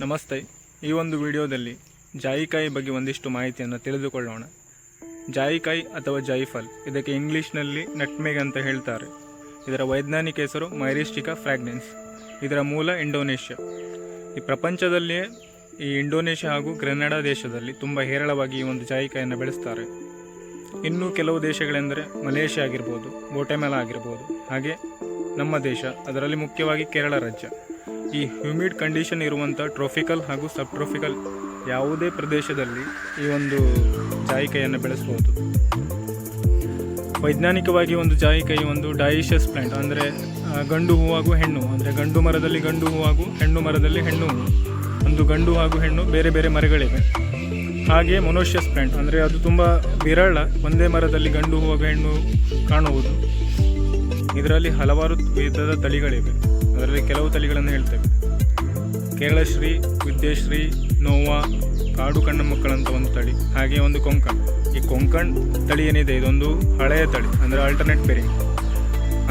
ನಮಸ್ತೆ. ಈ ಒಂದು ವಿಡಿಯೋದಲ್ಲಿ ಜಾಯಿಕಾಯಿ ಬಗ್ಗೆ ಒಂದಿಷ್ಟು ಮಾಹಿತಿಯನ್ನು ತಿಳಿದುಕೊಳ್ಳೋಣ. ಜಾಯಿಕಾಯಿ ಅಥವಾ ಜಾಯಿಫಲ್ ಇದಕ್ಕೆ ಇಂಗ್ಲಿಷ್ನಲ್ಲಿ ನಟ್ಮೆಗ್ ಅಂತ ಹೇಳ್ತಾರೆ. ಇದರ ವೈಜ್ಞಾನಿಕ ಹೆಸರು ಮೈರಿಸ್ಟಿಕಾ ಫ್ರಾಗ್ನೆನ್ಸ್. ಇದರ ಮೂಲ ಇಂಡೋನೇಷ್ಯಾ. ಈ ಪ್ರಪಂಚದಲ್ಲಿಯೇ ಈ ಇಂಡೋನೇಷ್ಯಾ ಹಾಗೂ ಗ್ರೆನಡಾ ದೇಶದಲ್ಲಿ ತುಂಬ ಹೇರಳವಾಗಿ ಈ ಒಂದು ಜಾಯಿಕಾಯಿಯನ್ನು ಬೆಳೆಸ್ತಾರೆ. ಇನ್ನೂ ಕೆಲವು ದೇಶಗಳೆಂದರೆ ಮಲೇಷ್ಯಾ ಆಗಿರ್ಬೋದು ಗೋಟೆಮೆಲ ಆಗಿರ್ಬೋದು, ಹಾಗೆ ನಮ್ಮ ದೇಶ, ಅದರಲ್ಲಿ ಮುಖ್ಯವಾಗಿ ಕೇರಳ ರಾಜ್ಯ. ಈ ಹ್ಯೂಮಿಡ್ ಕಂಡೀಷನ್ ಇರುವಂಥ ಟ್ರೋಫಿಕಲ್ ಹಾಗೂ ಸಬ್ ಟ್ರೋಫಿಕಲ್ ಯಾವುದೇ ಪ್ರದೇಶದಲ್ಲಿ ಈ ಒಂದು ಜಾಯಿಕಾಯಿಯನ್ನು ಬೆಳೆಸಬಹುದು ವೈಜ್ಞಾನಿಕವಾಗಿ ಒಂದು ಜಾಯಿಕಾಯಿ ಒಂದು ಡೈಷಸ್ ಪ್ಲಾಂಟ್, ಅಂದರೆ ಗಂಡು ಹೂ ಹಾಗೂ ಹೆಣ್ಣು, ಅಂದರೆ ಗಂಡು ಮರದಲ್ಲಿ ಗಂಡು ಹೂ ಹಾಗೂ ಹೆಣ್ಣು ಮರದಲ್ಲಿ ಹೆಣ್ಣು ಒಂದು ಗಂಡು ಹಾಗೂ ಹೆಣ್ಣು ಬೇರೆ ಬೇರೆ ಮರಗಳಿವೆ. ಹಾಗೆ ಮೊನೋಷಿಯಸ್ ಪ್ಲಾಂಟ್, ಅಂದರೆ ಅದು ತುಂಬ ವಿರಳ, ಒಂದೇ ಮರದಲ್ಲಿ ಗಂಡು ಹೂವಾಗ ಹೆಣ್ಣು ಕಾಣುವುದು. ಇದರಲ್ಲಿ ಹಲವಾರು ವಿಧದ ತಳಿಗಳಿವೆ. ಅದರಲ್ಲಿ ಕೆಲವು ತಳಿಗಳನ್ನು ಹೇಳ್ತೇವೆ. ಕೇರಳಶ್ರೀ ವಿದ್ಯಾಶ್ರೀ ನೋವಾ, ಕಾಡು ಕಣ್ಣ ಮಕ್ಕಳಂತ ಒಂದು ತಳಿ, ಹಾಗೆ ಒಂದು ಕೊಂಕಣ್. ಈ ಕೊಂಕಣ್ ತಳಿ ಏನಿದೆ? ಇದೊಂದು ಹಳೆಯ ತಳಿ, ಅಂದರೆ ಆಲ್ಟರ್ನೇಟ್ ಪೇರಿಂಗ್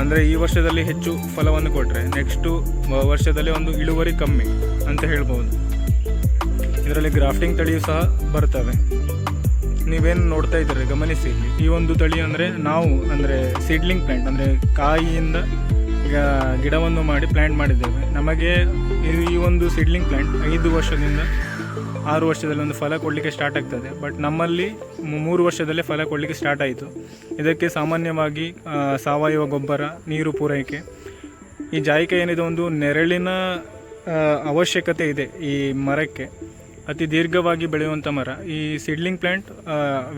ಅಂದರೆ ಈ ವರ್ಷದಲ್ಲಿ ಹೆಚ್ಚು ಫಲವನ್ನು ಕೊಟ್ಟರೆ ನೆಕ್ಸ್ಟು ವರ್ಷದಲ್ಲಿ ಒಂದು ಇಳುವರಿ ಕಮ್ಮಿ ಅಂತ ಹೇಳ್ಬೋದು. ಇದರಲ್ಲಿ ಗ್ರಾಫ್ಟಿಂಗ್ ತಳಿಯು ಸಹ ಬರ್ತವೆ. ನೀವೇನು ನೋಡ್ತಾ ಇದ್ದೀರಿ? ಗಮನಿಸಿ ಈ ಒಂದು ತಳಿ ಅಂದರೆ ನಾವು, ಅಂದರೆ ಸೀಡ್ಲಿಂಗ್ ಪ್ಲ್ಯಾಂಟ್ ಅಂದರೆ ಕಾಯಿಯಿಂದ ಗಿಡವನ್ನು ಮಾಡಿ ಪ್ಲ್ಯಾಂಟ್ ಮಾಡಿದ್ದೇವೆ. ನಮಗೆ ಈ ಒಂದು ಸಿಡ್ಲಿಂಗ್ ಪ್ಲ್ಯಾಂಟ್ ಐದು ವರ್ಷದಿಂದ ಆರು ವರ್ಷದಲ್ಲಿ ಒಂದು ಫಲ ಕೊಡಲಿಕ್ಕೆ ಸ್ಟಾರ್ಟ್ ಆಗ್ತದೆ. ಬಟ್ ನಮ್ಮಲ್ಲಿ ಮೂರು ವರ್ಷದಲ್ಲೇ ಫಲ ಕೊಡಲಿಕ್ಕೆ ಸ್ಟಾರ್ಟ್ ಆಯಿತು. ಇದಕ್ಕೆ ಸಾಮಾನ್ಯವಾಗಿ ಸಾವಯವ ಗೊಬ್ಬರ, ನೀರು ಪೂರೈಕೆ. ಈ ಜಾಯಿಕೆ ಏನಿದೆ, ಒಂದು ನೆರಳಿನ ಅವಶ್ಯಕತೆ ಇದೆ ಈ ಮರಕ್ಕೆ. ಅತಿ ದೀರ್ಘವಾಗಿ ಬೆಳೆಯುವಂಥ ಮರ. ಈ ಸಿಡ್ಲಿಂಗ್ ಪ್ಲ್ಯಾಂಟ್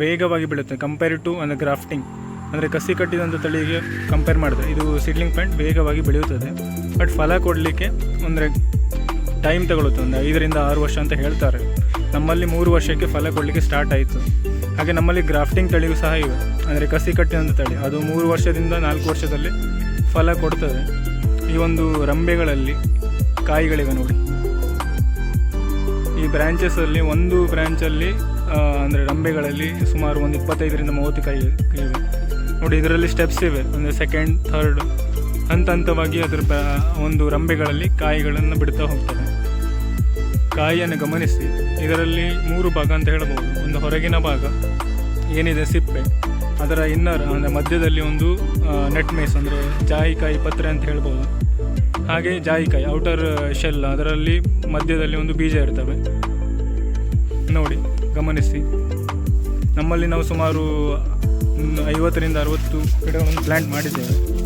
ವೇಗವಾಗಿ ಬೆಳೆಯುತ್ತೆ ಕಂಪೇರ್ ಟು ಅಂದರೆ ಗ್ರಾಫ್ಟಿಂಗ್ ಅಂದರೆ ಕಸಿ ಕಟ್ಟಿದಂಥ ತಳಿಗೆ ಕಂಪೇರ್ ಮಾಡಿದ್ರೆ ಇದು ಸಿಡ್ಲಿಂಗ್ ಪ್ಲಾಂಟ್ ವೇಗವಾಗಿ ಬೆಳೆಯುತ್ತದೆ. ಬಟ್ ಫಲ ಕೊಡಲಿಕ್ಕೆ ಅಂದರೆ ಟೈಮ್ ತಗೊಳುತ್ತೆ, ಒಂದು ಐದರಿಂದ ಆರು ವರ್ಷ ಅಂತ ಹೇಳ್ತಾರೆ. ನಮ್ಮಲ್ಲಿ ಮೂರು ವರ್ಷಕ್ಕೆ ಫಲ ಕೊಡಲಿಕ್ಕೆ ಸ್ಟಾರ್ಟ್ ಆಯಿತು. ಹಾಗೆ ನಮ್ಮಲ್ಲಿ ಗ್ರಾಫ್ಟಿಂಗ್ ತಳಿಯೂ ಸಹ ಇವೆ. ಅಂದರೆ ಕಸಿ ಕಟ್ಟಿದಂಥ ತಳಿ, ಅದು ಮೂರು ವರ್ಷದಿಂದ ನಾಲ್ಕು ವರ್ಷದಲ್ಲಿ ಫಲ ಕೊಡ್ತದೆ. ಈ ಒಂದು ರಂಬೆಗಳಲ್ಲಿ ಕಾಯಿಗಳಿವೆ ನೋಡಿ. ಈ ಬ್ರ್ಯಾಂಚಸಲ್ಲಿ ಒಂದು ಬ್ರ್ಯಾಂಚಲ್ಲಿ ಅಂದರೆ ರಂಬೆಗಳಲ್ಲಿ ಸುಮಾರು ಒಂದು ಇಪ್ಪತ್ತೈದರಿಂದ ಮೂವತ್ತು ಕಾಯಿ ಇವೆ ನೋಡಿ, ಇದರಲ್ಲಿ ಸ್ಟೆಪ್ಸ್ ಇವೆ. ಒಂದು ಸೆಕೆಂಡ್ ಥರ್ಡ್ ಹಂತ ಹಂತವಾಗಿ ಅದರ ಒಂದು ರಂಬೆಗಳಲ್ಲಿ ಕಾಯಿಗಳನ್ನು ಬಿಡ್ತಾ ಹೋಗ್ತದೆ ಕಾಯಿಯನ್ನು ಗಮನಿಸಿ. ಇದರಲ್ಲಿ ಮೂರು ಭಾಗ ಅಂತ ಹೇಳಬಹುದು ಒಂದು ಹೊರಗಿನ ಭಾಗ, ಏನಿದೆ ಸಿಪ್ಪೆ. ಅದರ ಇನ್ನರ್, ಅಂದರೆ ಮಧ್ಯದಲ್ಲಿ ಒಂದು ನೆಟ್ ಮೇಸ್ ಅಂದರೆ ಜಾಯಿಕಾಯಿ ಪತ್ರೆ ಅಂತ ಹೇಳ್ಬೋದು. ಹಾಗೆ ಜಾಯಿಕಾಯಿ ಔಟರ್ ಶೆಲ್ ಅದರಲ್ಲಿ ಮಧ್ಯದಲ್ಲಿ ಒಂದು ಬೀಜ ಇರ್ತವೆ. ನೋಡಿ, ಗಮನಿಸಿ. ನಮ್ಮಲ್ಲಿ ನಾವು ಸುಮಾರು ಒಂದು ಐವತ್ತರಿಂದ ಅರವತ್ತು ಗಿಡಗಳನ್ನು ಪ್ಲ್ಯಾಂಟ್ ಮಾಡಿದ್ದೇವೆ.